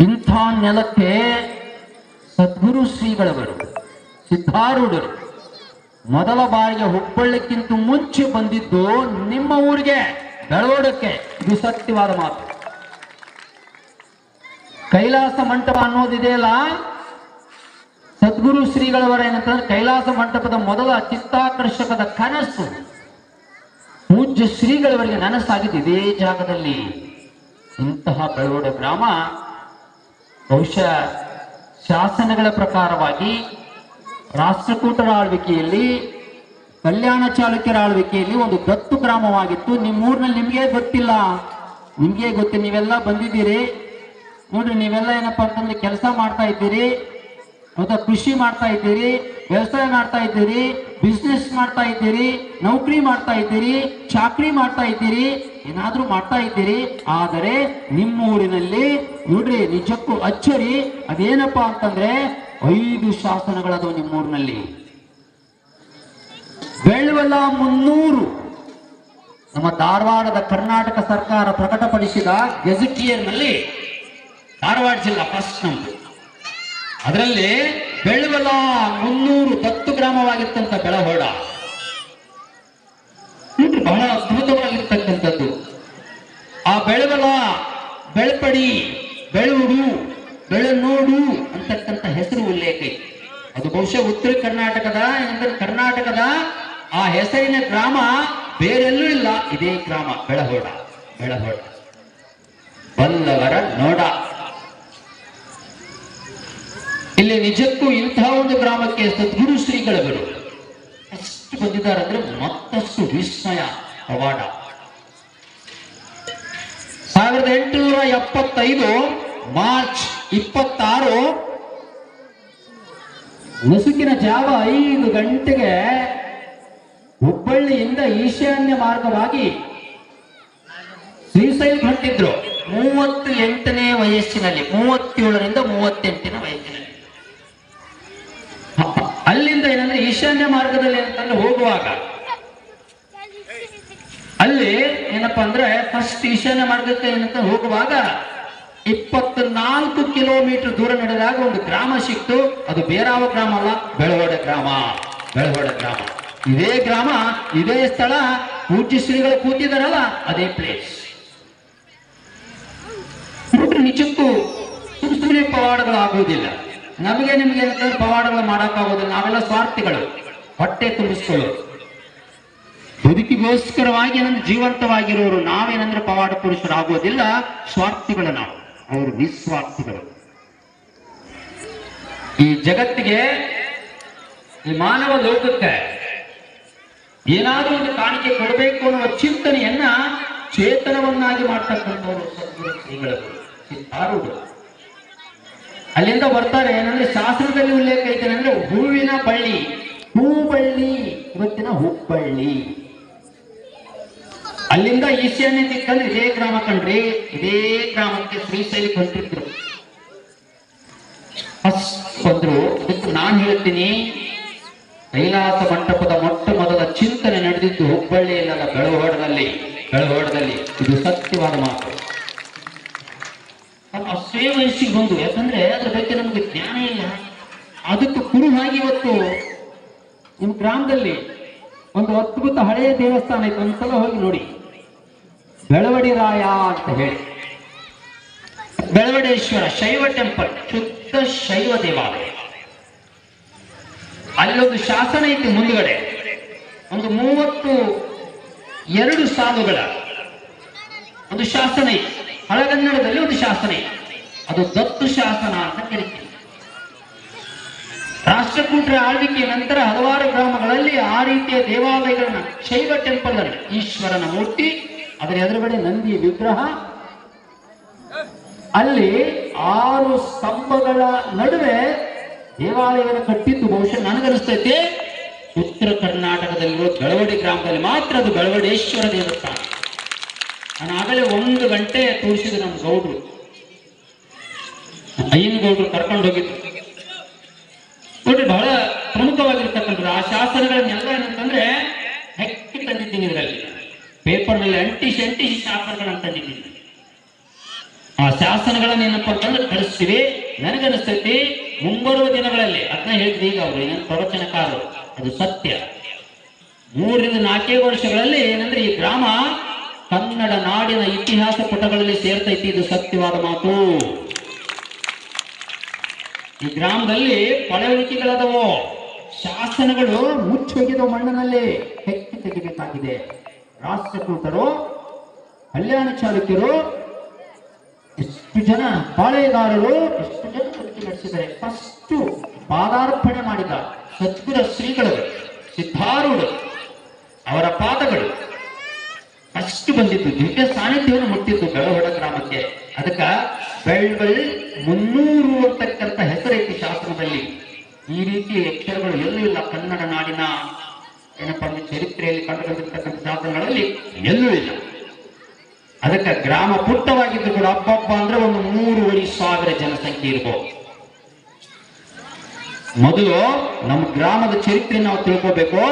ಇಂಥ ನೆಲಕ್ಕೆ ಸದ್ಗುರು ಶ್ರೀಗಳವರು, ಸಿದ್ಧಾರೂಢರು ಮೊದಲ ಬಾರಿಗೆ ಹುಬ್ಬಳ್ಳಿಕ್ಕಿಂತ ಮುಂಚೆ ಬಂದಿದ್ದು ನಿಮ್ಮ ಊರಿಗೆ ಬೆಳವಡಕ್ಕೆ ಇದು ಸತ್ಯವಾದ ಮಾತು. ಕೈಲಾಸ ಮಂಟಪ ಅನ್ನೋದಿದೆಯಲ್ಲ? ಸದ್ಗುರು ಶ್ರೀಗಳವರ ಏನಂತಂದ್ರೆ ಕೈಲಾಸ ಮಂಟಪದ ಮೊದಲ ಚಿತ್ತಾಕರ್ಷಕದ ಕನಸು. ಶ್ರೀಗಳವರಿಗೆ ನನಸಾಗಿದ್ದು ಇದೇ ಜಾಗದಲ್ಲಿ ಇಂತಹ ಬೆಳವಡ ಗ್ರಾಮ ಬಹುಶಃ ಶಾಸನಗಳ ಪ್ರಕಾರವಾಗಿ ರಾಷ್ಟ್ರಕೂಟರ ಆಳ್ವಿಕೆಯಲ್ಲಿ, ಕಲ್ಯಾಣ ಚಾಲುಕ್ಯರ ಆಳ್ವಿಕೆಯಲ್ಲಿ ಒಂದು ದತ್ತು ಗ್ರಾಮವಾಗಿತ್ತು. ನಿಮ್ಮೂರಿನಲ್ಲಿ ನಿಮಗೆ ಗೊತ್ತಿಲ್ಲ. ನಿಮಗೆ ಗೊತ್ತು, ನೀವೆಲ್ಲ ಬಂದಿದ್ದೀರಿ. ನೋಡ್ರಿ, ನೀವೆಲ್ಲ ಏನಪ್ಪ ಅಂತಂದ್ರೆ ಕೆಲಸ ಮಾಡ್ತಾ ಇದ್ದೀರಿ. ಹೌದಾ ಕೃಷಿ ಮಾಡ್ತಾ ಇದ್ದೀರಿ, ವ್ಯವಸಾಯ ಮಾಡ್ತಾ ಇದ್ದೀರಿ. ಬಿಸ್ನೆಸ್ ಮಾಡ್ತಾ ಇದ್ದೀರಿ, ನೌಕರಿ ಮಾಡ್ತಾ ಇದ್ದೀರಿ, ಚಾಕ್ರಿ ಮಾಡ್ತಾ ಇದ್ದೀರಿ, ಏನಾದ್ರೂ ಮಾಡ್ತಾ ಇದ್ದೀರಿ, ಆದರೆ ನಿಮ್ಮೂರಿನಲ್ಲಿ ನೋಡ್ರಿ ನಿಜಕ್ಕೂ ಅಚ್ಚರಿ. ಅದೇನಪ್ಪಾ ಅಂತಂದ್ರೆ ಐದು ಶಾಸನಗಳದವು ನಿಮ್ಮೂರಿನಲ್ಲಿ. ಬೆಳ್ವಲ ಮುನ್ನೂರು. ನಮ್ಮ ಧಾರವಾಡದ ಕರ್ನಾಟಕ ಸರ್ಕಾರ ಪ್ರಕಟಪಡಿಸಿದ ಗೆಜೆಟಿಯರ್ನಲ್ಲಿ ಧಾರವಾಡ ಜಿಲ್ಲಾ ಫಸ್ಟ್ ಅದರಲ್ಲಿ ಬೆಳವಲ ಮುನ್ನೂರು ಗ್ರಾಮವಾಗಿರ್ತಂತ ಬೆಳಹೋಡ ಇದು ಬಹಳ ಅದ್ಭುತವಾಗಿರ್ತಕ್ಕಂಥದ್ದು. ಆ ಬೆಳವಲ, ಬೆಳಪಡಿ ಬೆಳುಡು ಬೆಳನೋಡು ಅಂತಕ್ಕಂಥ ಹೆಸರು ಉಲ್ಲೇಖ ಅದು ಬಹುಶಃ ಉತ್ತರ ಕರ್ನಾಟಕದ ಏನಂದ್ರೆ ಕರ್ನಾಟಕದ ಆ ಹೆಸರಿನ ಗ್ರಾಮ ಬೇರೆಲ್ಲೂ ಇಲ್ಲ. ಇದೇ ಗ್ರಾಮ ಬೆಳಹೋಡ ಬೆಳಹೋಡ ಬಲ್ಲವರ ನೋಡ. ಇಲ್ಲಿ ನಿಜಕ್ಕೂ ಇಂತಹ ಒಂದು ಗ್ರಾಮಕ್ಕೆ ಸದ್ಗುರು ಶ್ರೀಗಳವರು ಅಷ್ಟು ಬಂದಿದ್ದಾರೆ ಅಂದ್ರೆ ಮತ್ತಷ್ಟು ವಿಸ್ಮಯ ಪವಾಡ ಸಾವಿರದ ಎಂಟುನೂರ ಎಪ್ಪತ್ತೈದು ಮಾರ್ಚ್ ಇಪ್ಪತ್ತಾರು ಮುಸುಕಿನ ಜಾವ ಐದು ಗಂಟೆಗೆ ಹುಬ್ಬಳ್ಳಿಯಿಂದ ಈಶಾನ್ಯ ಮಾರ್ಗವಾಗಿ ಶ್ರೀಶೈಲ ಹೊಂಟಿದ್ರು. ಮೂವತ್ತು ಎಂಟನೇ ವಯಸ್ಸಿನಲ್ಲಿ, ಮೂವತ್ತೇಳರಿಂದ ಮೂವತ್ತೆಂಟನೇ ವಯಸ್ಸಿನಲ್ಲಿ ಹ, ಅಲ್ಲಿಂದ ಏನಂದ್ರೆ ಈಶಾನ್ಯ ಮಾರ್ಗದಲ್ಲಿ ಅಂತಂದ್ರೆ ಹೋಗುವಾಗ ಅಲ್ಲಿ ಏನಪ್ಪಾ ಅಂದ್ರೆ ಫಸ್ಟ್ ಈಶಾನ್ಯ ಮಾರ್ಗಕ್ಕೆ ಏನಂತ ಹೋಗುವಾಗ ಇಪ್ಪತ್ನಾಲ್ಕು ಕಿಲೋಮೀಟರ್ ದೂರ ನಡೆದಾಗ ಒಂದು ಗ್ರಾಮ ಸಿಕ್ತು. ಅದು ಬೇರಾವ ಗ್ರಾಮ ಅಲ್ಲ, ಬೆಳವಡ ಗ್ರಾಮ ಬೆಳವಡ ಗ್ರಾಮ. ಇದೇ ಗ್ರಾಮ, ಇದೇ ಸ್ಥಳ, ಪೂಜ್ಯ ಶ್ರೀಗಳು ಕೂತಿದಾರಲ್ಲ ಅದೇ ಪ್ಲೇಸ್ ನಿಜಕ್ಕೂ ಸುಮ್ಮನೆ ಪವಾಡಗಳಾಗುವುದಿಲ್ಲ. ನಮಗೆ ನಿಮಗೆ ಪವಾಡಗಳು ಮಾಡಕ್ಕಾಗೋದಿಲ್ಲ. ನಾವೆಲ್ಲ ಸ್ವಾರ್ಥಿಗಳು. ಹೊಟ್ಟೆ ತುಂಬಿಸ್ಕೊಳ್ಳೋರು. ಬದುಕಿಗೋಸ್ಕರವಾಗಿ ಏನಂದ್ರೆ ಜೀವಂತವಾಗಿರೋರು ನಾವೇನಂದ್ರೆ ಪವಾಡ ಪುರುಷರಾಗೋದಿಲ್ಲ, ಸ್ವಾರ್ಥಿಗಳು ನಾವು. ಅವರು ನಿಸ್ವಾರ್ಥಿಗಳು. ಈ ಜಗತ್ತಿಗೆ, ಈ ಮಾನವ ಲೋಕಕ್ಕೆ ಏನಾದರೂ ಒಂದು ಕಾಣಿಕೆ ಕೊಡಬೇಕು ಅನ್ನುವ ಚಿಂತನೆಯನ್ನ ಚೇತನವನ್ನಾಗಿ ಮಾಡ್ತಕ್ಕಂಥವರು ಸದ್ಗುರು ಶ್ರೀಗಳು. ಅಲ್ಲಿಂದ ಬರ್ತಾರೆ, ಏನಂದ್ರೆ ಶಾಸ್ತ್ರದಲ್ಲಿ ಉಲ್ಲೇಖ ಐತೆ ಅಂದ್ರೆ ಹೂವಿನ ಬಳ್ಳಿ. ಹೂಬಳ್ಳಿ ಇವತ್ತಿನ ಹುಬ್ಬಳ್ಳಿ. ಅಲ್ಲಿಂದ ಈಶಾನ್ಯ ದಿಕ್ಕಂದ್ರೆ ಇದೇ ಗ್ರಾಮ ಕಂಡ್ರಿ ಇದೇ ಗ್ರಾಮಕ್ಕೆ ಶ್ರೀಶೈಲಿ ಫಸ್ಟ್ ಬಂದ್ರು. ಇದಕ್ಕೆ ನಾನು ಹೇಳ್ತೀನಿ, ಕೈಲಾಸ ಮಂಟಪದ ಮೊಟ್ಟ ಮೊದಲ ಚಿಂತನೆ ನಡೆದಿದ್ದು ಹುಬ್ಬಳ್ಳಿಯಲ್ಲ ಬೆಳಗೋಡದಲ್ಲಿ ಬೆಳಗೋಡದಲ್ಲಿ ಇದು ಸತ್ಯವಾದ ಮಾತು. ಅಷ್ಟೇ ವಯಸ್ಸಿಗೆ ಬಂದು ಯಾಕಂದ್ರೆ ಅದ್ರ ಬಗ್ಗೆ ನಮ್ಗೆ ಜ್ಞಾನ ಇಲ್ಲ. ಅದಕ್ಕೆ ಕುರುಹಾಗಿ ಇವತ್ತು ನಿಮ್ಮ ಗ್ರಾಮದಲ್ಲಿ ಒಂದು ಅದ್ಭುತ ಹಳೆಯ ದೇವಸ್ಥಾನ ಇತ್ತು ಒಂದ್ಸಲ ಹೋಗಿ ನೋಡಿ. ಬೆಳವಡಿ ರಾಯ ಅಂತ ಹೇಳಿ. ಬೆಳವಡೇಶ್ವರ ಶೈವ ಟೆಂಪಲ್, ಶುದ್ಧ ಶೈವ ದೇವಾಲಯ. ಅಲ್ಲೊಂದು ಶಾಸನ ಐತಿ ಮುಂದುಗಡೆ. ಒಂದು ಮೂವತ್ತು, ಎರಡು ಸಾಲುಗಳ ಒಂದು ಶಾಸನ ಐತಿ. ಹಳಗನ್ನಡದಲ್ಲಿ ಒಂದು ಶಾಸನ ಐತಿ. ಅದು ದತ್ತು ಶಾಸನ ಅಂತ ಕರಿತೀವಿ. ರಾಷ್ಟ್ರಕೂಟರ ಆಳ್ವಿಕೆಯ ನಂತರ ಹಲವಾರು ಗ್ರಾಮಗಳಲ್ಲಿ ಆ ರೀತಿಯ ದೇವಾಲಯಗಳನ್ನ ಶೈವ ಟೆಂಪಲ್ ಈಶ್ವರನ ಮೂರ್ತಿ, ಅದರ ಎದುರುಗಡೆ ನಂದಿ ವಿಗ್ರಹ. ಅಲ್ಲಿ ಆರು ಸ್ತಂಭಗಳ ನಡುವೆ ದೇವಾಲಯವನ್ನು ಕಟ್ಟಿದ್ದು ಬಹುಶಃ ನನಗನಿಸ್ತೈತೆ ಉತ್ತರ ಕರ್ನಾಟಕದಲ್ಲಿರುವ ಬೆಳವಡಿ ಗ್ರಾಮದಲ್ಲಿ ಮಾತ್ರ ಅದು ಬೆಳವಡೇಶ್ವರ ದೇವಸ್ಥಾನ. ನಾನು ಆಗಲೇ ಒಂದು ಗಂಟೆ ತೋರಿಸಿದೆ ನಮ್ಮ ಗೌಡ್ರು. ಅಯ್ಯನ ಗೌಡರು ಕರ್ಕೊಂಡು ಹೋಗಿದ್ರು. ನೋಡ್ರಿ ಬಹಳ ಪ್ರಮುಖವಾಗಿರ್ತಕ್ಕಂಥದ್ದು ಆ ಶಾಸನಗಳನ್ನೆಲ್ಲ ಏನಂತಂದ್ರೆ ಹೆಕ್ಕಿ ತಂದಿದ್ದೀನಿ ಇದರಲ್ಲಿ. ಪೇಪರ್ನಲ್ಲಿ ಅಂಟಿಸಿ ಅಂಟಿಸಿ ಶಾಸನಗಳನ್ನು ತಂದಿದ್ದೀನಿ. ಆ ಶಾಸನಗಳನ್ನ ಏನಪ್ಪ ಅಂತಂದ್ರೆ ಕಳಿಸ್ತೀವಿ. ನನಗನಿಸ್ತೈತಿ ಮುಂಬರುವ ದಿನಗಳಲ್ಲಿ, ಅದನ್ನ ಹೇಳಿದ್ವಿ ಈಗ ಅವರು ಏನಂತ ಪ್ರವಚನಕಾರರು. ಅದು ಸತ್ಯ. ಮೂರರಿಂದ ನಾಲ್ಕೇ ವರ್ಷಗಳಲ್ಲಿ ಏನಂದ್ರೆ ಈ ಗ್ರಾಮ ಕನ್ನಡ ನಾಡಿನ ಇತಿಹಾಸ ಪುಟಗಳಲ್ಲಿ ಸೇರ್ತೈತಿ, ಇದು ಸತ್ಯವಾದ ಮಾತು. ಈ ಗ್ರಾಮದಲ್ಲಿ ಪಳವಳಿಕೆಗಳಾದವು ಶಾಸನಗಳು ಮುಚ್ಚೋಗಿದವು ಮಣ್ಣಿನಲ್ಲಿ ಹೆಕ್ಕಿ ತೆಗಿಬೇಕಾಗಿದೆ. ರಾಷ್ಟ್ರಕೂಟರು ಕಲ್ಯಾಣ ಚಾಲುಕ್ಯರು, ಎಷ್ಟು ಜನ ಪಾಳೆಗಾರರು ಎಷ್ಟು ಜನ ಕೃತಿ ನಡೆಸಿದ್ದಾರೆ. ಫಸ್ಟ್ ಪಾದಾರ್ಪಣೆ ಮಾಡಿದ ಸದ್ಗುರ ಶ್ರೀಗಳು, ಸಿದ್ಧಾರೂಢರು, ಅವರ ಪಾದಗಳು. ಅಷ್ಟು ಬಂದಿತ್ತು. ದಿವ್ಯ ಸಾನ್ನಿಧ್ಯವನ್ನು ಮುಟ್ಟಿತ್ತು ಬೆಳವಡ ಗ್ರಾಮಕ್ಕೆ. ಅದಕ್ಕ ಬೆಳ್ಬಳ್ ಮುನ್ನೂರು ಅಂತಕ್ಕಂಥ ಹೆಸರೈತಿ ಶಾಸ್ತ್ರದಲ್ಲಿ ಈ ರೀತಿ ಅಕ್ಷರಗಳು ಎಲ್ಲೂ ಇಲ್ಲ ಕನ್ನಡ ನಾಡಿನ ಏನಪ್ಪ ಅಂದ್ರೆ ಚರಿತ್ರೆಯಲ್ಲಿ ಕಂಡು ಬಂದಿರತಕ್ಕಂಥ ಶಾಸ್ತ್ರಗಳಲ್ಲಿ ಎಲ್ಲೂ ಇಲ್ಲ. ಅದಕ್ಕ ಗ್ರಾಮ ಪುಟ್ಟವಾಗಿದ್ದು ಕೂಡ ಅಪ್ಪಪ್ಪ ಅಂದ್ರೆ ಒಂದು ಮೂರುವರೆ ಸಾವಿರ ಜನಸಂಖ್ಯೆ ಇರ್ಬೋದು. ಮೊದಲು ನಮ್ಮ ಗ್ರಾಮದ ಚರಿತ್ರೆ ನಾವು ತಿಳ್ಕೋಬೇಕು.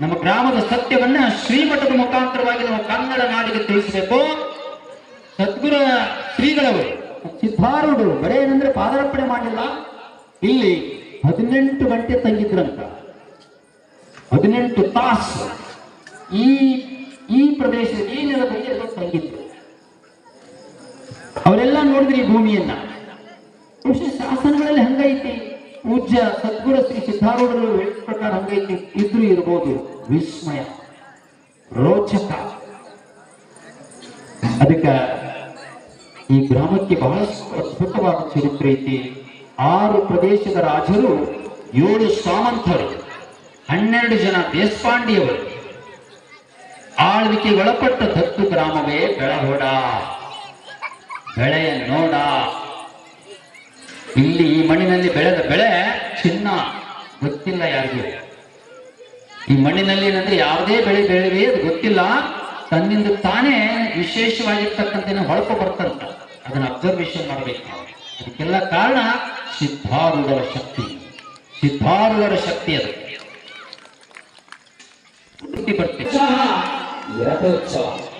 ನಮ್ಮ ಗ್ರಾಮದ ಸತ್ಯವನ್ನ ಶ್ರೀಮಠದ ಮುಖಾಂತರವಾಗಿ ನಾವು ಕನ್ನಡ ನಾಡಿಗೆ ತಿಳಿಸಬೇಕು. ಸದ್ಗುರು ಶ್ರೀಗಳವರು, ಸಿದ್ಧಾರೂಢರು, ಬರೇ ಏನಂದ್ರೆ ಪಾದಾರ್ಪಣೆ ಮಾಡಿಲ್ಲ. ಇಲ್ಲಿ ಹದಿನೆಂಟು ಗಂಟೆ ತಂಗಿದ್ರಂತ. ಹದಿನೆಂಟು ತಾಸು ಈ ಈ ಪ್ರದೇಶ ಈ ನೆಲದಲ್ಲಿ ಅದು ತಂಗಿದ್ರು. ಅವರೆಲ್ಲ ನೋಡಿದ್ರಿ ಈ ಭೂಮಿಯನ್ನ. ಕೃಷಿ ಶಾಸನಗಳಲ್ಲಿ ಹಂಗೈತಿ. ಪೂಜ್ಯ ಸದ್ಗುರು ಶ್ರೀ ಸಿದ್ಧಾರೂಢರು ಹೇಳಿದ ಪ್ರಕಾರ ಹಂಗೈತಿ ಇದ್ರೂ ಇರ್ಬೋದು. ವಿಸ್ಮಯ. ರೋಚಕ. ಅದಕ್ಕ ಈ ಗ್ರಾಮಕ್ಕೆ ಬಹಳಷ್ಟು ಅದ್ಭುತವಾದ ಚರಿತ್ರೆ ಐತಿ. ಆರು ಪ್ರದೇಶದ ರಾಜರು, ಏಳು ಸಾಮಂತರು, ಹನ್ನೆರಡು ಜನ ದೇಶಪಾಂಡಿಯವರು. ಆಳ್ವಿಕೆ ಒಳಪಟ್ಟ ದತ್ತು ಗ್ರಾಮವೇ ಬೆಳಹೋಡಾ. ಬೆಳೆಯ ನೋಡ. ಇಲ್ಲಿ ಮಣ್ಣಿನಲ್ಲಿ ಬೆಳೆದ ಬೆಳೆ ಚಿನ್ನ, ಗೊತ್ತಿಲ್ಲ ಯಾರಿಗೂ. ಈ ಮಣ್ಣಿನಲ್ಲಿ ಏನಂದ್ರೆ ಯಾವುದೇ ಬೆಳೆ ಬೆಳೆವಿ ಅದು ಗೊತ್ತಿಲ್ಲ. ತನ್ನಿಂದ ತಾನೇ ವಿಶೇಷವಾಗಿರ್ತಕ್ಕಂಥ ಹೊಳಪ ಬರ್ತಂತ. ಅದನ್ನ ಅಬ್ಸರ್ವೇಷನ್ ಮಾಡಬೇಕು ಅದಕ್ಕೆಲ್ಲ ಕಾರಣ ಸಿದ್ಧಾರೂಢರ ಶಕ್ತಿ. ಸಿದ್ಧಾರೂಢರ ಶಕ್ತಿ ಅದು.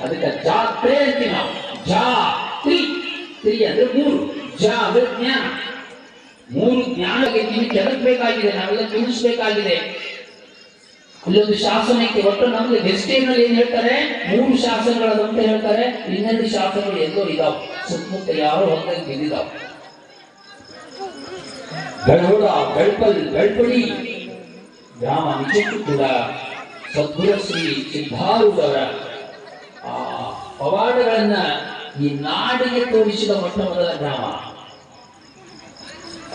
ಅದಕ್ಕೆ ಜಾತ್ರೆ ನಾವು. ಜಾತ್ರಿ ತ್ರಿ ಅಂದ್ರೆ ಮೂರು. ಜಾ ಅಂದ್ರೆ ಜ್ಞಾನ. ಮೂರು ಜ್ಞಾನಕ್ಕೆ ನೀವು ಕೆದಕ್ಬೇಕಾಗಿದೆ ನಾವೆಲ್ಲ ತಿಳಿಸ್ಬೇಕಾಗಿದೆ ಇಲ್ಲೊಂದು ಶಾಸನ ಐತಿ ಒಟ್ಟು ನಮ್ಗೆ ಗೆಸ್ಟಿನಲ್ಲಿ ಏನ್ ಹೇಳ್ತಾರೆ? ಮೂರು ಶಾಸನಗಳು ಅಂತ ಹೇಳ್ತಾರೆ, ಇನ್ನೆರಡು ಶಾಸನಗಳು ಎಲ್ಲೋ ಇದಾವೆ. ಸುತ್ತಮುತ್ತ ಯಾರೋ ಹೊರಗೆ ಬಿದ್ದಿದಾವ್ ಬೆಳಗೋಡ ಗಳ್ಪಲ್ ಗಳ್ಪಡಿ ಗ್ರಾಮ ನಿಜಕ್ಕೂ ಕೂಡ ಸದ್ಗುರ ಶ್ರೀ ಸಿದ್ಧಾರೂಢರ ಆ ಪವಾಡಗಳನ್ನ ಈ ನಾಡಿಗೆ ತೋರಿಸಿದ ಮೊಟ್ಟ ಮೊದಲ ಗ್ರಾಮ.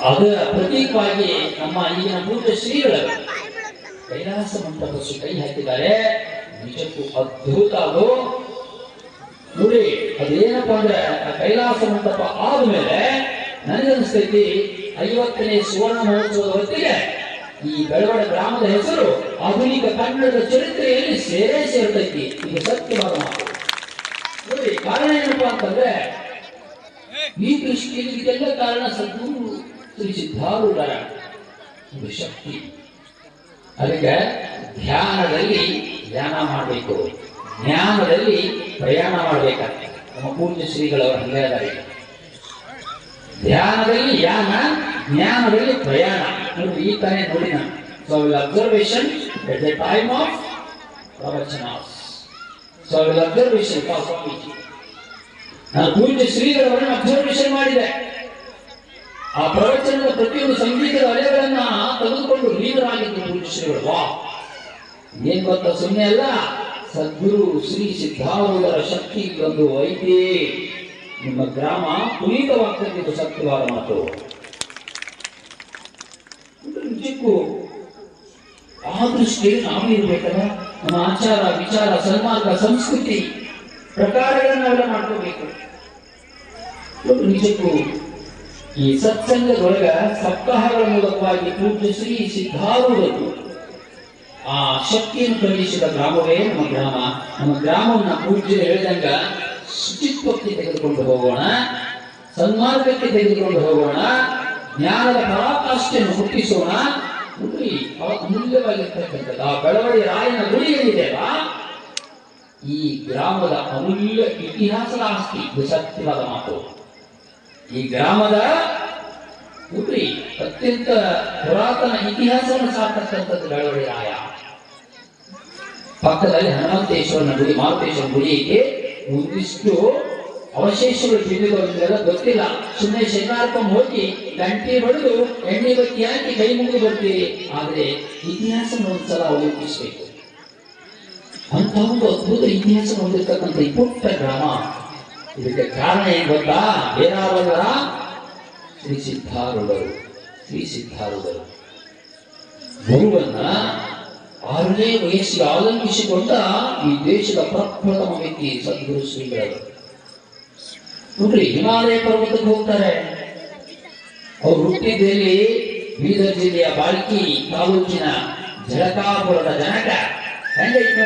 ಅದರ ಪ್ರತೀಕವಾಗಿ ನಮ್ಮ ಈಗಿನ ಪೂಜ್ಯ ಶ್ರೀಗಳು ಕೈಲಾಸ ಮಂಟಪ ಸು ಕೈ ಹಾಕಿದ್ದಾರೆ. ನಿಜಕ್ಕೂ ಅದ್ಭುತ ಅದು. ನೋಡಿ, ಅದೇನಪ್ಪ ಅಂದ್ರೆ ಕೈಲಾಸ ಮಂಟಪ ಆದ್ಮೇಲೆ ನನಗನ್ಸ್ತೈತಿ ಐವತ್ತನೇ ಸುವರ್ಣ ಮಹೋತ್ಸವದ ಹೊತ್ತಿಗೆ ಈ ಬೆಳವಡ ಗ್ರಾಮದ ಹೆಸರು ಆಧುನಿಕ ಕನ್ನಡದ ಚರಿತ್ರೆಯಲ್ಲಿ ಸೇರೇ ಸೇರ್ತೈತಿ. ಇದು ಸತ್ಯವಾದ ಮಾತು. ನೋಡಿ, ಕಾರಣ ಏನಪ್ಪಾ ಅಂತಂದ್ರೆ ಈ ದೃಷ್ಟಿಯಲ್ಲಿ ಇದೆಲ್ಲ ಕಾರಣ ಸದ್ಗುರು ಶ್ರೀ ಸಿದ್ಧಾರೂಢರ ಒಂದು ಶಕ್ತಿ. ಅದಕ್ಕೆ ಧ್ಯಾನದಲ್ಲಿ ಧ್ಯಾನ ಮಾಡಬೇಕು. ಜ್ಞಾನದಲ್ಲಿ ಪ್ರಯಾಣ ಮಾಡಬೇಕಾಗ್ತದೆ. ನಮ್ಮ ಪೂಜ್ಯ ಶ್ರೀಗಳವರು ಹಂಗೆ ಇದ್ದಾರೆ ಧ್ಯಾನದಲ್ಲಿ ಯಾನ ಜ್ಞಾನದಲ್ಲಿ ಪ್ರಯಾಣ. ಅಂದ್ರೆ ಈ ತಾನೇ ನೋಡಿ ನಾನು. So will observation at the time of ಪ್ರವಚನ so will observation for Swamiji ನಾನು ಪೂಜ್ಯ ಶ್ರೀಗಳವರನ್ನು ಅಬ್ಸರ್ವೇಷನ್ ಮಾಡಿದೆ. ಆ ಪ್ರವಚನದ ಪ್ರತಿಯೊಂದು ಸಂಗೀತದ ಅಲೆಗಳನ್ನ ತೆಗೆದುಕೊಂಡು ಲೀನರಾಗಿದ್ದು ಶ್ರೀಗಳು ವಾ. ಏನ್ ಗೊತ್ತ ಸುಮ್ಮನೆ ಅಲ್ಲ? ಸದ್ಗುರು ಶ್ರೀ ಸಿದ್ಧಾರೂಢರ ಶಕ್ತಿ ಒಂದು ಐತಿ. ನಿಮ್ಮ ಗ್ರಾಮ ಪುನೀತವಾಗ್ತಕ್ಕಂಥ ಸತ್ಯವಾದ ಮಾತು. ನಿಜಕ್ಕೂ ಆ ದೃಷ್ಟಿ ನಾವು ಇರ್ಬೇಕಲ್ಲ? ನಮ್ಮ ಆಚಾರ, ವಿಚಾರ, ಸನ್ಮಾರ್ಗ, ಸಂಸ್ಕೃತಿ ಪ್ರಕಾರಗಳನ್ನೆಲ್ಲ ಮಾಡ್ಕೋಬೇಕು. ನಿಜಕ್ಕೂ ಈ ಸತ್ಸಂಗದೊಳಗ ಸಪ್ತಾಹಗಳ ಮೂಲಕವಾಗಿ ಪೂಜಿಸಿ ಸಿದ್ಧಾರೂಢರು ಆ ಶಕ್ತಿಯನ್ನು ಕಲಿಸಿದ ಗ್ರಾಮವೇ ನಮ್ಮ ಗ್ರಾಮ. ನಮ್ಮ ಗ್ರಾಮವನ್ನು ಪೂಜ್ಯ ಹೇಳಿದಂಗ ಶುಚಿತ್ವಕ್ಕೆ ತೆಗೆದುಕೊಂಡು ಹೋಗೋಣ, ಸನ್ಮಾರ್ಗಕ್ಕೆ ತೆಗೆದುಕೊಂಡು ಹೋಗೋಣ, ಜ್ಞಾನದ ಪರಾಕಾಷ್ಠೆಯನ್ನು ಹುಟ್ಟಿಸೋಣ. ಅವ ಅಮೂಲ್ಯವಾಗಿರ್ತಕ್ಕಂಥದ್ದು. ಆ ಬೆಳವಡಿ ರಾಯನ ಗುಡಿ ಏನಿದೆ ಈ ಗ್ರಾಮದ ಅಮೂಲ್ಯ ಇತಿಹಾಸದ ಆಸ್ತಿ ಸತ್ಯವಾದ ಮಾತು. ಈ ಗ್ರಾಮದ ನೋಡ್ರಿ ಅತ್ಯಂತ ಪುರಾತನ ಇತಿಹಾಸವನ್ನು ಸಾಕತಕ್ಕಂಥದ್ದು ಬೆಳವಣಿಗೆ ರಾಯ ಪಕ್ಕದಲ್ಲಿ ಹನುಮಂತೇಶ್ವರನ ಗುಡಿ, ಮಾರುತೇಶ್ವರ ಗುಡಿ ಐತಿ. ಒಂದಿಷ್ಟು ಅವಶೇಷಗಳು ಬಿದ್ದಿರೋದ್ರಿಂದ ಗೊತ್ತಿಲ್ಲ. ಸುಮ್ಮನೆ ಶನಿವಾರಕ್ಕೊಮ್ಮೆ ಹೋಗಿ ಗಂಟೆ ಹೊಡೆದು ಎಣ್ಣೆ ಬತ್ತಿ ಹಾಕಿ ಕೈ ಮುಗಿದು ಬರ್ತೀರಿ. ಆದ್ರೆ ಇತಿಹಾಸ ಒಂದ್ಸಲ ಅವಲೋಕಿಸಬೇಕು ಅಂತ ಒಂದು ಅದ್ಭುತ ಇತಿಹಾಸ ಹೊಂದಿರ್ತಕ್ಕಂಥ ಪುಟ್ಟ ಗ್ರಾಮ ಇದಕ್ಕೆ ಕಾರಣ ಏನ್ ಗೊತ್ತಾ? ಬೇರಾರವರ ಶ್ರೀ ಸಿದ್ಧಾರೂಢರು ಶ್ರೀ ಸಿದ್ಧಾರೂಢರು ಗುರುವನ್ನ ಆರನೇ ವಯಸ್ಸಿಗೆ ಅವಲಂಬಿಸಿಕೊಂಡ ಈ ದೇಶದ ಪ್ರಪ್ರಥಮ ವ್ಯಕ್ತಿ ಸದ್ಗುರು ಶ್ರೀಗಳು. ನೋಡ್ರಿ, ಹಿಮಾಲಯ ಪರ್ವತಕ್ಕೆ ಹೋಗ್ತಾರೆ. ಅವ್ರು ಹುಟ್ಟಿದ್ದೇಲಿ ಬೀದರ್ ಜಿಲ್ಲೆಯ ಬಾಲ್ಕಿ ತಾಲೂಕಿನ ಜಳಕಾಪುರದ ಜನಕ. ಹೆಂಗೈತೆ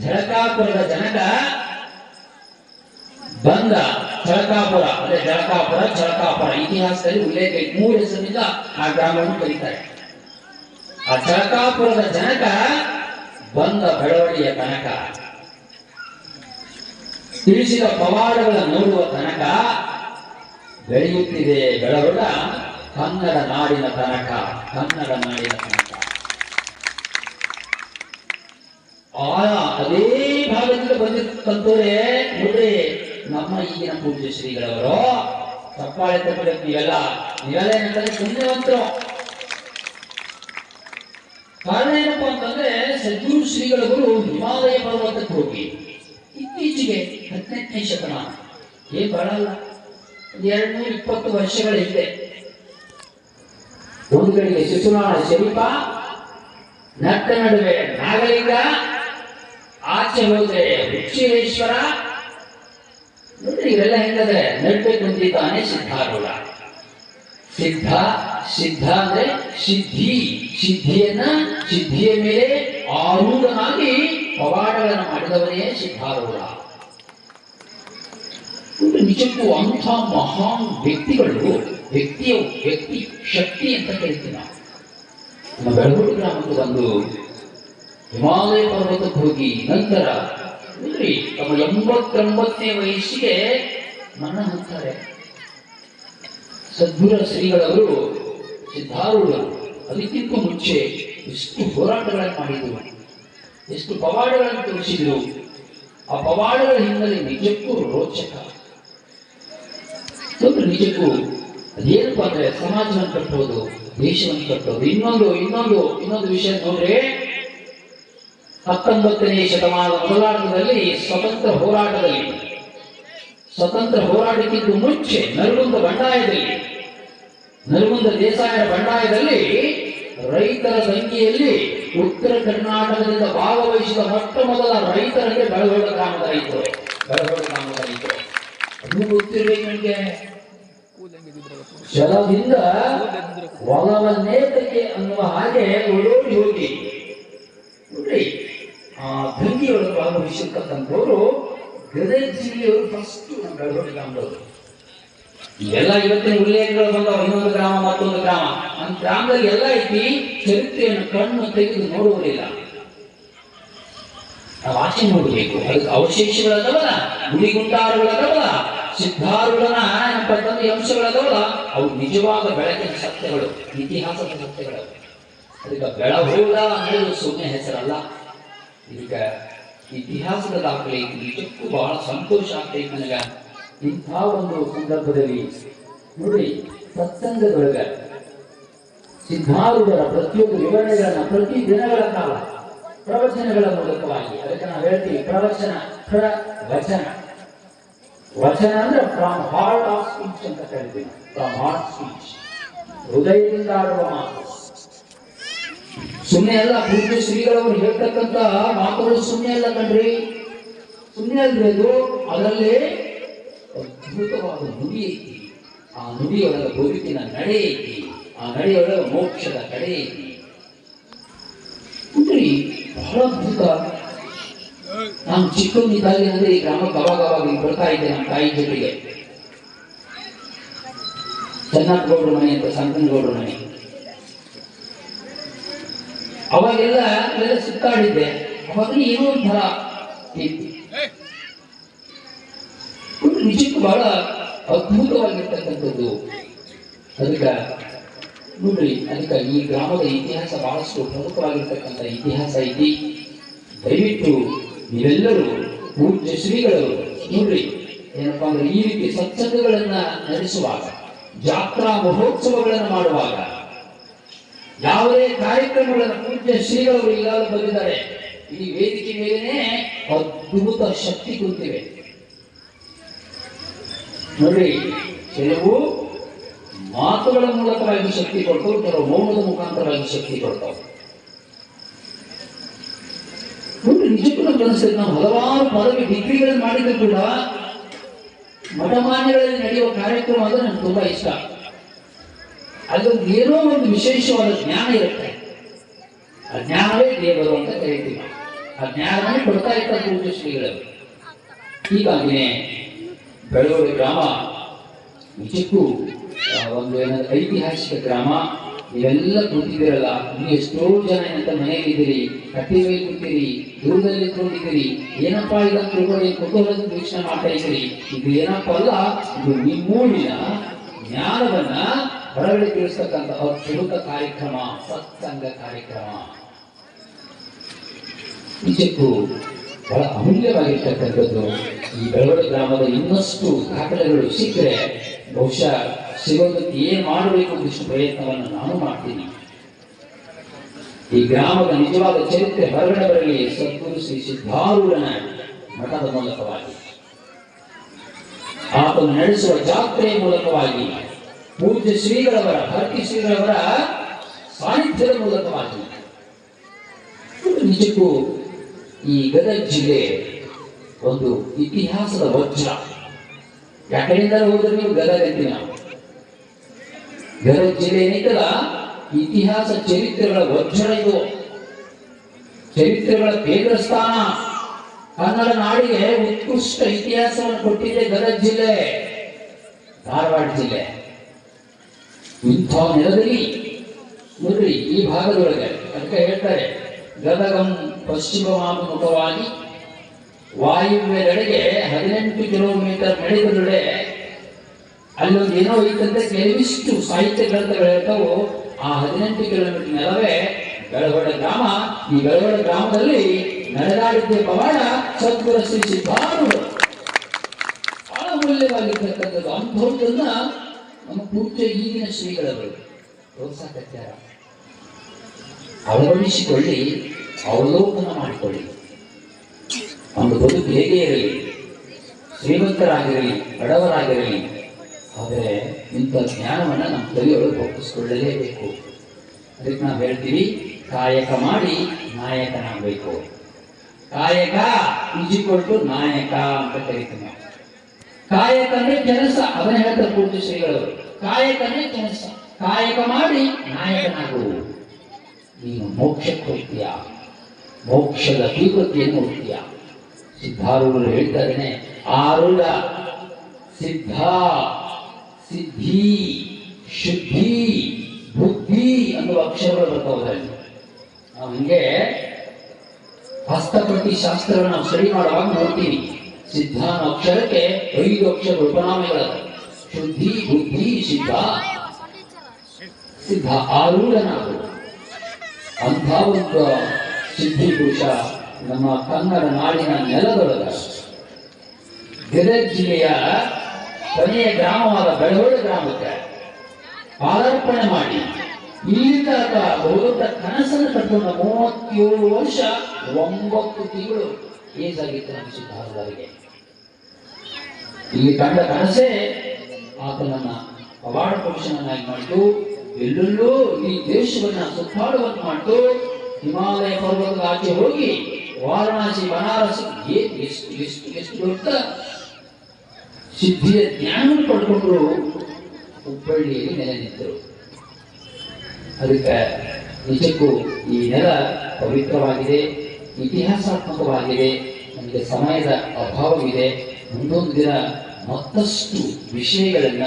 ಜಳಕಾಪುರದ ಜನಕ ಬಂದ ಚಳಕಾಪುರ ಅಂದ್ರೆ ಜಳಕಾಪುರ ಚಳಕಾಪುರ ಇತಿಹಾಸದಲ್ಲಿ ಉಲ್ಲೇಖ. ಮೂರು ಹೆಸರಿನಿಂದ ಆ ಗ್ರಾಮವನ್ನು ಕರೀತಾರೆ ಆ ಚಳಕಾಪುರದ ಜನಕ ಬಂದ ಬೆಳವಣಿಗೆಯ ತನಕ, ತಿಳಿಸಿದ ಪವಾಡಗಳ ನೋಡುವ ತನಕ, ಬೆಳೆಯುತ್ತಿದೆ ಬೆಳವಡ ಕನ್ನಡ ನಾಡಿನ ತನಕ, ಕನ್ನಡ ನಾಡಿನ ತನಕ ಆ ಅದೇ ಭಾಗದಿಂದ ಬಂದಿರ್ತಕ್ಕಂಥವ್ರೆ ನೋಡ್ರಿ ನಮ್ಮ ಈಗಿನ ಪೂಜ್ಯ ಶ್ರೀಗಳವರು ತಪ್ಪಾಳೆ ತಗೊಳ್ಳಕ್ಕೆ ನೀವೆಲ್ಲ ಏನಂತಂದ್ರೆ ಏನಂತಾರೆ ಪುಣ್ಯವಂತರು ಕಾರಣ ಏನಪ್ಪಾ ಅಂತಂದ್ರೆ, ಸದ್ಗುರು ಶ್ರೀಗಳವರು ಹಿಮಾಲಯ ಪರ್ವತಕ್ಕೆ ಹೋಗಿ, ಇತ್ತೀಚೆಗೆ ಹದಿನೆಂಟನೇ ಶತಮಾನ. ಏನ್ ಬರಲ್ಲ ಎರಡು ನೂರ ಇಪ್ಪತ್ತು ವರ್ಷಗಳ ಹಿಂದೆ ಒಂದು ಕಡೆಗೆ ಶಿಶುನಾಳ ಶರೀಪ, ನಟ್ಟ ನಡುವೆ ನಾಗಲಿಂಗ, ಆಚೆ ಹೋದ್ರೆ ವೃಕ್ಷೇಶ್ವರ ನೋಡ್ರಿ ಇವೆಲ್ಲ ಹೆಂಗಂದ್ರೆ ನಡ್ಬೇಕು ಅಂತಿದ್ದಾನೆ ಸಿದ್ಧಾರೂಢ ಸಿದ್ಧ ಸಿದ್ಧ ಅಂದ್ರೆ ಸಿದ್ಧಿ. ಸಿದ್ಧಿಯನ್ನ ಸಿದ್ಧಿಯ ಮೇಲೆ ಆರೂಢನಾಗಿ ಪವಾಡಗಳನ್ನು ಮಾಡಿದವನೇ ಸಿದ್ಧಾರೂಢ ನಿಜಕ್ಕೂ ಅಂಥ ಮಹಾನ್ ವ್ಯಕ್ತಿಗಳು, ವ್ಯಕ್ತಿಯ, ವ್ಯಕ್ತಿ ಶಕ್ತಿ ಅಂತ ಕರಿತೀವಿ ನಾವು. ನಮ್ಮ ಗ್ರಾಮಕ್ಕೆ ಬಂದು ಹಿಮಾಲಯ ಪರ್ವತಕ್ಕೆ ಹೋಗಿ ನಂತರ ನೋಡ್ರಿ ತಮ್ಮ ಎಂಬತ್ತೊಂಬತ್ತನೇ ವಯಸ್ಸಿಗೆ ಮರಣ ಹೊಂದ್ತಾರೆ. ಸದ್ಗುರ ಶ್ರೀಗಳವರು ಸಿದ್ಧಾರೂಢರು. ಅದಕ್ಕಿಂತ ಮುಂಚೆ ಎಷ್ಟು ಹೋರಾಟಗಳನ್ನು ಮಾಡಿದ್ರು. ಎಷ್ಟು ಪವಾಡಗಳನ್ನು ತೋರಿಸಿದ್ರು. ಆ ಪವಾಡಗಳ ಹಿನ್ನೆಲೆ ನಿಜಕ್ಕೂ ರೋಚಕ. ನಿಜಕ್ಕೂ ಅದೇನಪ್ಪ ಅಂದ್ರೆ ಸಮಾಜವನ್ನು ಕಟ್ಟೋದು ದೇಶವನ್ನು ಕಟ್ಟೋದು ಇನ್ನೊಂದು ಇನ್ನೊಂದು ಇನ್ನೊಂದು ವಿಷಯ ನೋಡ್ರಿ ಹತ್ತೊಂಬತ್ತನೇ ಶತಮಾನದ ಹೋರಾಟದಲ್ಲಿ ಸ್ವತಂತ್ರ ಹೋರಾಟದಲ್ಲಿ. ಸ್ವತಂತ್ರ ಹೋರಾಟಕ್ಕಿಂತ ಮುಂಚೆ ನರಗುಂದ ಬಂಡಾಯದಲ್ಲಿ, ನರಗುಂದ ದೇಸಾಯರ ಬಂಡಾಯದಲ್ಲಿ ರೈತರ ಸಂಖ್ಯೆಯಲ್ಲಿ ಉತ್ತರ ಕರ್ನಾಟಕದಿಂದ ಭಾಗವಹಿಸಿದ ಮೊಟ್ಟ ಮೊದಲ ರೈತರಿಗೆ ಬೆಳಗೋಡ ಗ್ರಾಮದ ರೈತರು. ಬೆಳಗೋಡ ಗ್ರಾಮದ ರೈತರು. ಅದು ಗೊತ್ತಿರ್ಬೇಕು ಜಲದಿಂದ ಹೊಲವನ್ನೇ ತೆಗೆ ಅನ್ನುವ ಹಾಗೆ ಓಡೋಡಿ ಹೋಗಿ. ಆ ದಂಗಿಯೊಳಗೆ ಭಾಗವಹಿಸಿರ್ತಕ್ಕಂಥವ್ರು ಗದಗ ಜಿಲ್ಲೆಯವರು ಫಸ್ಟ್ ನಮ್ಮ ಗ್ರಾಮದವರು. ಇವೆಲ್ಲ ಇವತ್ತಿನ ಉಲ್ಲೇಖಗಳು ಬಂದವ, ಇನ್ನೊಂದು ಗ್ರಾಮ, ಮತ್ತೊಂದು ಗ್ರಾಮ. ನಮ್ಮ ಗ್ರಾಮದಲ್ಲಿ ಎಲ್ಲ ಐತಿ, ಚರಿತ್ರೆಯನ್ನು ಕಣ್ಣು ತೆಗೆದು ನೋಡುವುದಿಲ್ಲ. ನಾವು ಆಚೆ ನೋಡಬೇಕು, ಅದಕ್ಕೆ ಅವಶೇಷಗಳದವಲ್ಲ, ಗುಡಿಗುಂಡಾರುಗಳದವಲ್ಲ ಸಿದ್ಧಾರುಗಳನ್ನ ಪಟ್ಟಂತ ಅಂಶಗಳದವಲ್ಲ, ಅವು ನಿಜವಾದ ಬೆಳಕಿನ ಸತ್ಯಗಳು, ಇತಿಹಾಸದ ಸತ್ಯಗಳು. ಅದಕ್ಕೆ ಬೆಳಹೋದ ಅನ್ನೋದು ಸುಮ್ಮನೆ ಹೆಸರಲ್ಲ. ಇದಕ್ಕೆ ಇತಿಹಾಸದ ದಾಖಲೆ. ನಿಜಕ್ಕೂ ಬಹಳ ಸಂತೋಷ ಆಗ್ತೈತಿ ನನಗ. ಇಂಥ ಒಂದು ಸಂದರ್ಭದಲ್ಲಿ ನೋಡಿ, ಸತ್ಸಂಗದೊಳಗ ಸಿದ್ಧಾರೂಢರ ಪ್ರತಿಯೊಂದು ವಿವರಣೆಗಳನ್ನ ಪ್ರತಿ ದಿನಗಳ ಕಾಲ ಪ್ರವಚನಗಳ ಮೂಲಕವಾಗಿ, ಅದಕ್ಕೆ ನಾವು ಹೇಳ್ತೀವಿ ಪ್ರವಚನ ಪ್ರವಚನ ವಚನ. ಅಂದ್ರೆ ಫ್ರಮ್ ಹಾರ್ಟ್ ಆಫ್ ಸ್ಪೀಚ್ ಅಂತ ಕರಿತೀವಿ. ಫ್ರಮ್ ಹಾರ್ಟ್ ಸ್ಪೀಚ್ ಹೃದಯದಿಂದ ಆಡುವ ಮಾತು. ಸುಮ್ಮನೆ ಎಲ್ಲ ಪೂಜ್ಯ ಶ್ರೀಗಳವರು ಹೇಳ್ತಕ್ಕಂತ ಮಾತುಗಳು ಸುಮ್ಮನೆ ಅಲ್ಲ ಕಣ್ರಿ. ಸುಮ್ಮನೆ ಅಲ್ರಿ ಅದು. ಅದರಲ್ಲಿ ಅದ್ಭುತವಾದ ನುಡಿ ಐತಿ. ಆ ನುಡಿಯೊಳಗ ಬದುಕಿನ ನಡೆ ಐತಿ. ಆ ನಡೆಯೊಳಗ ಮೋಕ್ಷದ ಕಡೆ ಐತಿ. ಅಂದ್ರಿ ಬಹಳ ಅದ್ಭುತ. ನಾನು ಚಿಕ್ಕವನಿದ್ದಾಗೆ ಅಂದ್ರೆ ಈ ಗ್ರಾಮಕ್ಕೆ ಅವಾಗ ಅವಾಗ ಬರ್ತಾ ಇದ್ದೆ ನಮ್ಮ ತಾಯಿ ಜೊತೆಗೆ. ಗೌಡ್ರ ಮನೆ ಅಂತ ಸಂಕನಗೌಡ್ರ ಮನೆ. ಅವಾಗೆಲ್ಲ ಎಲ್ಲ ಸುತ್ತಾಡಿದ್ದೆ. ಅವಾಗ ಏನೋ ಒಂಥರ ನಿಜಕ್ಕೂ ಬಹಳ ಅದ್ಭುತವಾಗಿರ್ತಕ್ಕಂಥದ್ದು. ಅದಕ್ಕೆ ನೋಡ್ರಿ ಅದಕ್ಕೆ ಈ ಗ್ರಾಮದ ಇತಿಹಾಸ ಬಹಳಷ್ಟು ಪ್ರಮುಖವಾಗಿರ್ತಕ್ಕಂಥ ಇತಿಹಾಸ ಐತಿ. ದಯವಿಟ್ಟು ನೀವೆಲ್ಲರೂ ಪೂಜ್ಯ ಶ್ರೀಗಳು ನೋಡ್ರಿ ಏನಪ್ಪಾ ಅಂದ್ರೆ ಈ ರೀತಿ ಸತ್ಸಂಗಗಳನ್ನ ನಡೆಸುವಾಗ ಜಾತ್ರಾ ಮಹೋತ್ಸವಗಳನ್ನು ಮಾಡುವಾಗ ಯಾವುದೇ ಕಾರ್ಯಕ್ರಮಗಳನ್ನು ಪೂಜ್ಯ ಶ್ರೀಗಳು ಇಲ್ಲಾದ್ರೂ ಬಂದಿದ್ದಾರೆ. ಈ ವೇದಿಕೆ ಮೇಲೇ ಅದ್ಭುತ ಶಕ್ತಿ ಕುಂತಿವೆ. ನೋಡಿ, ಕೆಲವು ಮಾತುಗಳ ಮೂಲಕವಾಗಿ ಶಕ್ತಿ ಕೊಡ್ತಾವೆ, ಕೆಲವು ಮೌನದ ಮುಖಾಂತರವಾಗಿ ಶಕ್ತಿ ಕೊಡ್ತಾವೆ. ಒಂದು ನಿಜಕ್ಕೂ ನಮ್ಗೆ ಅನಿಸ್ತದೆ ನಾವು ಹಲವಾರು ಪದವಿ, ಡಿಗ್ರಿಗಳನ್ನು ಮಾಡಿದ್ರು ಕೂಡ ಮಠಮಾನ್ಯಗಳಲ್ಲಿ ನಡೆಯುವ ಕಾರ್ಯಕ್ರಮ ಅಂದ್ರೆ ನನಗೆ ತುಂಬಾ ಇಷ್ಟ. ಅಲ್ಲೊಂದು ಏನೋ ಒಂದು ವಿಶೇಷವಾದ ಜ್ಞಾನ ಇರುತ್ತೆ. ಆ ಜ್ಞಾನವೇ ದೇವರು ಅಂತ ಕರಿತೀವಿ. ಆ ಜ್ಞಾನವೇ ಕೊಡ್ತಾ ಇರ್ತಕ್ಕಂಥ ಪೂಜ್ಯ ಶ್ರೀಗಳು. ಹೀಗಾಗಿನೇ ಬೆಳವಳಿ ಗ್ರಾಮ ನಿಜಕ್ಕೂ ಒಂದು ಏನಾದ್ರು ಐತಿಹಾಸಿಕ ಗ್ರಾಮ ನೀವೆಲ್ಲ ಕೂತಿದ್ದೀರಲ್ಲ, ನೀವು ಎಷ್ಟೋ ಜನ ಏನಂತ ಮನೆಯಲ್ಲಿದ್ದೀರಿ ಕಟ್ಟಿ ಮೇಲೆ ಕೂತೀರಿ ದೂರದಲ್ಲಿ ಕೂತಿದ್ದೀರಿ ಏನಪ್ಪಾ ಇಲ್ಲ ತಿಳ್ಕೊಳ್ಳಿ ಕುಟುಂಬದ ವೀಕ್ಷಣೆ ಮಾಡ್ತಾ ಇದ್ದೀರಿ, ಇದು ಏನಪ್ಪ ಅಲ್ಲ, ಇದು ನಿಮ್ಮೂರಿನ ಜ್ಞಾನವನ್ನ ಹೊರಗಡೆ ತಿಳಿಸತಕ್ಕಂತಹ ಅದ್ಭುತ ಕಾರ್ಯಕ್ರಮ, ಸತ್ಸಂಗ ಕಾರ್ಯಕ್ರಮ. ನಿಜಕ್ಕೂ ಬಹಳ ಅಮೂಲ್ಯವಾಗಿರ್ತಕ್ಕಂಥದ್ದು. ಈ ಬೆಳವಡಿ ಗ್ರಾಮದ ಇನ್ನಷ್ಟು ದಾಖಲೆಗಳು ಸಿಕ್ಕರೆ ಬಹುಶಃ ಸಿಗೋದಕ್ಕೆ ಏನ್ ಮಾಡಬೇಕು ಇಷ್ಟು ಪ್ರಯತ್ನವನ್ನು ನಾನು ಮಾಡ್ತೀನಿ. ಈ ಗ್ರಾಮದ ನಿಜವಾದ ಚರಿತ್ರೆ ಹೊರಗಡೆ ಬರಲಿ ಸದ್ಗುರು ಶ್ರೀ ಸಿದ್ಧಾರೂಢನ ಮಠದ ಮೂಲಕವಾಗಿ, ಆತನು ನಡೆಸುವ ಜಾತ್ರೆಯ ಮೂಲಕವಾಗಿ ಪೂಜ್ಯ ಶ್ರೀಗಳವರ, ಭಕ್ತಿ ಶ್ರೀಗಳವರ ಮೂಲಕ ಮೂಲಕವಾಗಿ. ನಿಜಕ್ಕೂ ಈ ಗದಗ ಜಿಲ್ಲೆ ಒಂದು ಇತಿಹಾಸದ ವಜ್ರ. ಯಾಕಡೆಯಿಂದ ಹೋದ್ರೆ ನೀವು ಗದಗ ಅಂತೀವಿ ಗದಗ ಜಿಲ್ಲೆ ಏನೈತಲ್ಲ ಇತಿಹಾಸ ಚರಿತ್ರೆಗಳ ವಜ್ರ ಇದು. ಚರಿತ್ರೆಗಳ ಕೇಂದ್ರ ಸ್ಥಾನ ಕನ್ನಡ ನಾಡಿಗೆ ಉತ್ಕೃಷ್ಟ ಇತಿಹಾಸವನ್ನು ಕೊಟ್ಟಿದೆ ಗದಗ ಜಿಲ್ಲೆ. ಧಾರವಾಡ ಜಿಲ್ಲೆ. ಇಂಥ ನೆಲದಲ್ಲಿ ನೋಡ್ರಿ ಈ ಭಾಗದೊಳಗೆ ಅದಕ್ಕೆ ಹೇಳ್ತಾರೆ. ಗದಗಂ ಪಶ್ಚಿಮವಾಮುಖವಾಗಿ ವಾಯುವ್ಯದೆಡೆಗೆ ಹದಿನೆಂಟು ಕಿಲೋಮೀಟರ್ ನಡೆದೊಡೆ ಅಲ್ಲೊಂದು ಏನೋ ಐತಂತೆ ಕೆಲವಿಷ್ಟು ಸಾಹಿತ್ಯ ಗ್ರಂಥಗಳು ಹೇಳ್ತಾವು. ಆ ಹದಿನೆಂಟು ಕಿಲೋಮೀಟರ್ ನೆಲವೇ ಬೆಳವಡ ಗ್ರಾಮ. ಈ ಬೆಳವಡ ಗ್ರಾಮದಲ್ಲಿ ನಡೆದಾಡಿದ್ದ ಪವಾಡ ಸದ್ಗುರ ಶ್ರೀ ಸಿದ್ಧಾರೂಢರು. ಬಹಳ ಮೌಲ್ಯವಾಗಿರ್ತಕ್ಕಂಥದ್ದು. ಅಂಥದ್ದನ್ನ ನಮ್ಮ ಪೂಜ್ಯ ಈಗಿನ ಶ್ರೀಗಳವರು ಪ್ರೋತ್ಸಾಹತ್ಯಾರ ಅಳವಡಿಸಿಕೊಳ್ಳಿ ಅವಲೋಕನ ಮಾಡಿಕೊಳ್ಳಿ. ಒಂದು ಬದುಕು ಹೇಗೆ ಇರಲಿ, ಶ್ರೀಮಂತರಾಗಿರಲಿ, ಬಡವರಾಗಿರಲಿ, ಆದರೆ ಇಂಥ ಜ್ಞಾನವನ್ನು ನಮ್ಮ ತಲೆಯೊಳಗೆ ಒಪ್ಪಿಸ್ಕೊಳ್ಳಲೇಬೇಕು. ಅದಕ್ಕೆ ನಾವು ಹೇಳ್ತೀವಿ, ಕಾಯಕ ಮಾಡಿ ನಾಯಕನಾಗಬೇಕು. ಕಾಯಕ ಈಜಿಕೊಟ್ಟು ನಾಯಕ ಅಂತ ಕರಿತೀವಿ ನಾವು. ಕಾಯಕ ಅಂದ್ರೆ ಕೆಲಸ. ಅದನ್ನ ಹೇಳ್ತಾರೆ ಪೂರ್ತಿ ಶ್ರೀಗಳವರು ಕಾಯಕನೇ ಕೆಲಸ. ಕಾಯಕ ಮಾಡಿ ನಾಯಕನಾಗು. ನೀನು ಮೋಕ್ಷಕ್ಕೆ ಹೋಗ್ತೀಯ? ಮೋಕ್ಷದ ತೀವ್ರತೆಯನ್ನು ಹೋಗ್ತೀಯ ಸಿದ್ಧಾರೂಢರು ಹೇಳ್ತಾರೇನೆ ಆರುಳ ಸಿದ್ಧ, ಸಿದ್ಧಿ, ಶುದ್ಧಿ, ಬುದ್ಧಿ ಅನ್ನುವ ಅಕ್ಷರಗಳು ಬರ್ತಾವಲ್ಲಿ ನಾವು ಹಿಂಗೆ ಹಸ್ತಪಟ್ಟಿ ಶಾಸ್ತ್ರವನ್ನು ನಾವು ಸರಿ ಮಾಡುವಾಗ ನೋಡ್ತೀವಿ. ಸಿದ್ಧ ಅನ್ನೋ ಅಕ್ಷರಕ್ಕೆ ಐದು ಅಕ್ಷರ ಉಪನಾಮಗಳು ಶುದ್ಧಿ, ಬುದ್ಧಿ, ಸಿದ್ಧ. ಸಿದ್ಧ ಆರೂಢನಾಗು ಅಂಥ ಒಂದು ಸಿದ್ಧಿ ಪುರುಷ ನಮ್ಮ ಕನ್ನಡ ನಾಡಿನ ನೆಲದೊಳಗ. ಗದಗ ಜಿಲ್ಲೆಯ ಕೊನೆಯ ಗ್ರಾಮವಾದ ಬೆಳಗೋಳ ಗ್ರಾಮಕ್ಕೆ ಪಾದಾರ್ಪಣೆ ಮಾಡಿ. ಇಲ್ಲಿಂದ ಬಹುದೊಡ್ಡ ಕನಸನ್ನು ಕಟ್ಟಿಕೊಂಡ ಮೂವತ್ತೇಳು ವರ್ಷ ಒಂಬತ್ತು ತಿಂಗಳು ಏಜಾಗಿತ್ತು ನಮ್ಮ ಸಿದ್ಧಾರ್ಥರಿಗೆ ಇಲ್ಲಿ ಕಂಡ ಕನಸೇ ಆತನನ್ನ ಪವಾಡ ಪುರುಷನನ್ನಾಗಿ ಮಾಡಿತು. ಎಲ್ಲೆಲ್ಲೂ ಈ ದೇಶವನ್ನ ಸುತ್ತಾಡುವಂತೆ ಮಾಡಿತು. ಹಿಮಾಲಯ ಪರ್ವತದ ಆಚೆ ಹೋಗಿ ವಾರಣಾಸಿ, ಬನಾರಸ್ ಎಷ್ಟು ಎಷ್ಟು ಎಷ್ಟು ದೊಡ್ಡ ಸಿದ್ಧಿಯ ಜ್ಞಾನ ಪಡ್ಕೊಂಡ್ರು. ಹುಬ್ಬಳ್ಳಿಯಲ್ಲಿ ನೆಲೆ ನಿಂತರು. ಅದಕ್ಕೆ ನಿಜಕ್ಕೂ ಈ ನೆಲ ಪವಿತ್ರವಾಗಿದೆ, ಇತಿಹಾಸಾತ್ಮಕವಾಗಿದೆ, ನಮಗೆ ಸಮಯದ ಅಭಾವವಿದೆ. ಮುಂದೊಂದು ದಿನ ಮತ್ತಷ್ಟು ವಿಷಯಗಳನ್ನ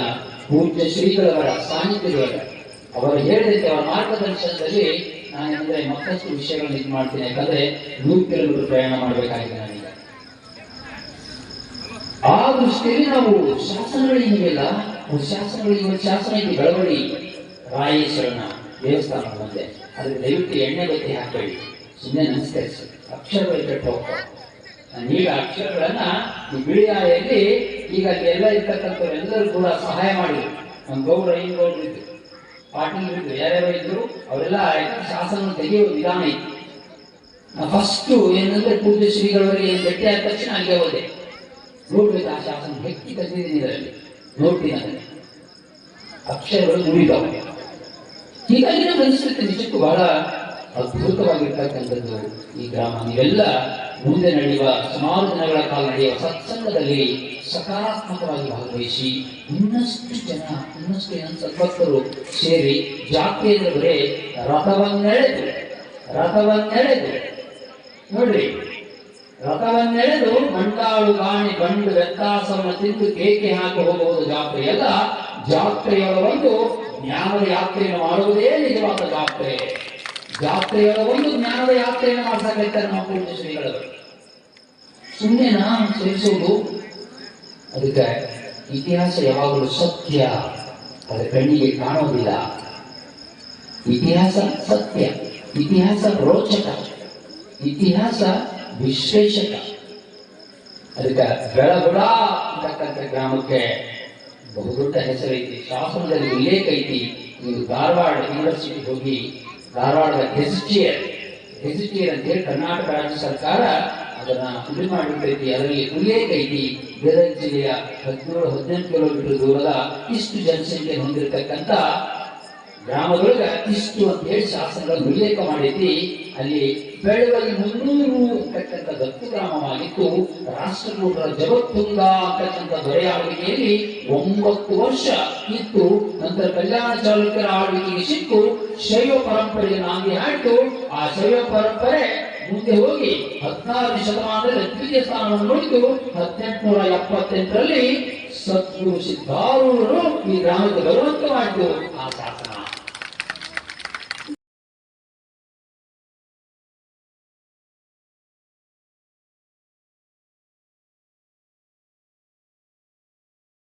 ಪೂಜ್ಯ ಶ್ರೀಗಳವರ ಸಾನ್ನಿಧ್ಯದೊಳಗೆ. ಅವರು ಹೇಳಿದಂತೆ ಅವರ ಮಾರ್ಗದರ್ಶನದಲ್ಲಿ ನಾನೇನಂದ್ರೆ ಮತ್ತಷ್ಟು ವಿಷಯಗಳನ್ನ ಇದು ಮಾಡ್ತೀನಿ. ಯಾಕಂದ್ರೆ ನೂರು ಕಿಲೋಮೀಟರ್ ಪ್ರಯಾಣ ಮಾಡಬೇಕಾಗಿದೆ ನನಗೆ ದೃಷ್ಟಿಯಲ್ಲಿ ನಾವು ಶಾಸನಗಳಿವೆಯಲ್ಲ ಅವು ಶಾಸನಗಳು ಇವತ್ತು ಶಾಸನ ಇದು ಬೆಳವಡಿ ರಾಯೇಶ್ವರನ ದೇವಸ್ಥಾನ ಮುಂದೆ. ಅದಕ್ಕೆ ದಯವಿಟ್ಟು ಎಣ್ಣೆ ಬತ್ತಿ ಹಾಕಬೇಡಿ. ಸುಮ್ಮನೆ ನಮಸ್ಕರಿಸಿ. ಅಕ್ಷರಗಳು ಕೆಟ್ಟು ಹೋಗ್ತಾವೆ ನಾನೀಗ ಅಕ್ಷರಗಳನ್ನ ಈ ಬಿಳಿಯಾಯಲ್ಲಿ ಈಗ ಎಲ್ಲ ಇರ್ತಕ್ಕಂಥವರೆಲ್ಲರೂ ಕೂಡ ಸಹಾಯ ಮಾಡಿ ನಮ್ಮ ಗೌಡ ಹಿಂಗ್ ಗೌಡ್ರು ಇದ್ರು? ಪಾಟೀಲ್ ಇದ್ರು, ಯಾರ್ಯಾರು ಇದ್ರು, ಅವರೆಲ್ಲ ಶಾಸನ ತೆಗೆಯುವ ವಿಧಾನ ಇತ್ತು. ಫಸ್ಟ್ ಏನಂದ್ರೆ ಪೂಜ್ಯ ಶ್ರೀಗಳವರಿಗೆ ಭೇಟಿ ಆದ ತಕ್ಷಣ ಅಲ್ಲಿಗೆ ಹೋದೆ. ನೋಡ್ಬೇಕು ಆ ಶಾಸನ ಹೆಚ್ಚಿ ತಂದಿದ್ದೀನಿ ಇದರಲ್ಲಿ. ನೋಡ್ತೀನಿ ಅಕ್ಷರಗಳು ನುಡಿದವು. ಹೀಗಾಗಿ ನಮ್ಮ ಅನಿಸುತ್ತೆ ನಿಜಕ್ಕೂ ಬಹಳ ಅದ್ಭುತವಾಗಿರ್ತಕ್ಕಂಥದ್ದು ಈ ಗ್ರಾಮ. ನೀವೆಲ್ಲ ಮುಂದೆ ನಡೆಯುವ ಸುಮಾರು ದಿನಗಳ ಕಾಲ ನಡೆಯುವ ಸತ್ಸಂಗದಲ್ಲಿ ಸಕಾರಾತ್ಮಕವಾಗಿ ಭಾಗವಹಿಸಿ ಇನ್ನಷ್ಟು ಜನ ಇನ್ನಷ್ಟು ಜನ ಸದ್ಭಕ್ತರು ಸೇರಿ ಬರೇ ರಥವನ್ನೆಳೆದು ರಥವನ್ನೆಳೆದು. ನೋಡ್ರಿ, ರಥವನ್ನೆಳೆದು ಮಂಡಾಳು ಕಾಣಿ ಬಂಡು ವ್ಯತ್ಯಾಸವನ್ನು ತಿಂದು ಕೇಕೆ ಹಾಕಿ ಹೋಗುವುದು ಜಾತ್ರೆಯಲ್ಲ ಜಾತ್ರೆಯ ಒಂದು ಜ್ಞಾನದ ಯಾತ್ರೆಯನ್ನು ಮಾಡುವುದೇ ನಿಜವಾದ ಜಾತ್ರೆ. ಜಾತ್ರೆಯೊಳ ಒಂದು ಜ್ಞಾನದ ಯಾತ್ರೆಯನ್ನು ನಮ್ಮ ಪೂಜ್ಯ ಶ್ರೀಗಳು? ಸುಮ್ಮನೆ ಸೇರಿಸುವುದು ಅದಕ್ಕೆ ಇತಿಹಾಸ ಯಾವಾಗಲೂ ಸತ್ಯ ಅದರ ಕಣ್ಣಿಗೆ ಕಾಣೋದಿಲ್ಲ. ಇತಿಹಾಸ ಸತ್ಯ, ಇತಿಹಾಸ ರೋಚಕ, ಇತಿಹಾಸ ವಿಶ್ಲೇಷಕ. ಅದಕ್ಕೆ ಬೆಳಗುಡ ಅಂತಕ್ಕಂಥ ಗ್ರಾಮಕ್ಕೆ ಬಹುದೊಡ್ಡ ಹೆಸರೈತಿ, ಶಾಸನದಲ್ಲಿ ಉಲ್ಲೇಖ ಐತಿ. ನೀವು ಧಾರವಾಡ ಯೂನಿವರ್ಸಿಟಿ ಹೋಗಿ ಧಾರವಾಡದ ಗೆಜಿಟಿಯರ್ ಅಂತ ಹೇಳಿ ಕರ್ನಾಟಕ ರಾಜ್ಯ ಸರ್ಕಾರ ಅದನ್ನ ಇದು ಮಾಡಿಬಿಟ್ಟೈತಿ ಅದರಲ್ಲಿ ಉಲ್ಲೇಖ ಐತಿ ಗದಗ ಜಿಲ್ಲೆಯ ಹದಿನೇಳು ಹದಿನೆಂಟು ಕಿಲೋಮೀಟರ್ ದೂರದ ಇಷ್ಟು ಜನಸಂಖ್ಯೆ ಹೊಂದಿರತಕ್ಕಂಥ ಗ್ರಾಮದೊಳಗ ಇಷ್ಟು ಅಂತ ಹೇಳಿ ಶಾಸನಗಳನ್ನು ಉಲ್ಲೇಖ ಮಾಡಿದ್ರಿ ಅಲ್ಲಿ ಬೆಳವಲ್ಲಿ ಮುನ್ನೂರು ಅಂತಕ್ಕಂಥ ದತ್ತು ಗ್ರಾಮವಾಗಿತ್ತು ರಾಷ್ಟ್ರಕೂಟರ ಜಗತ್ತುಂಗ ಅಂತಕ್ಕಂಥ ದೊರೆಯ ಆಳ್ವಿಕೆಯಲ್ಲಿ ಒಂಬತ್ತು ವರ್ಷ ಇತ್ತು. ನಂತರ ಕಲ್ಯಾಣ ಚಾಲುಕ್ಯರ ಆಳ್ವಿಕೆಗೆ ಸಿಕ್ಕು. ಶೈವ ಪರಂಪರೆಗೆ ನಾಂದಿ ಹಾಡಿತು. ಆ ಶೈವ ಪರಂಪರೆ ಮುಂದೆ ಹೋಗಿ ಹದಿನಾರನೇ ಶತಮಾನದಲ್ಲಿ ದ್ವಿತೀಯ ಸ್ಥಾನವನ್ನು ನೋಡಿತು. ಹದಿನೆಂಟುನೂರ ಎಪ್ಪತ್ತೆಂಟರಲ್ಲಿ ಸದ್ಗುರು ಸಿದ್ಧಾರೂಢರು ಈ ಗ್ರಾಮಕ್ಕೆ ಬರುವಂತೆ ಮಾಡಿತು ಆ ಶಾಸನ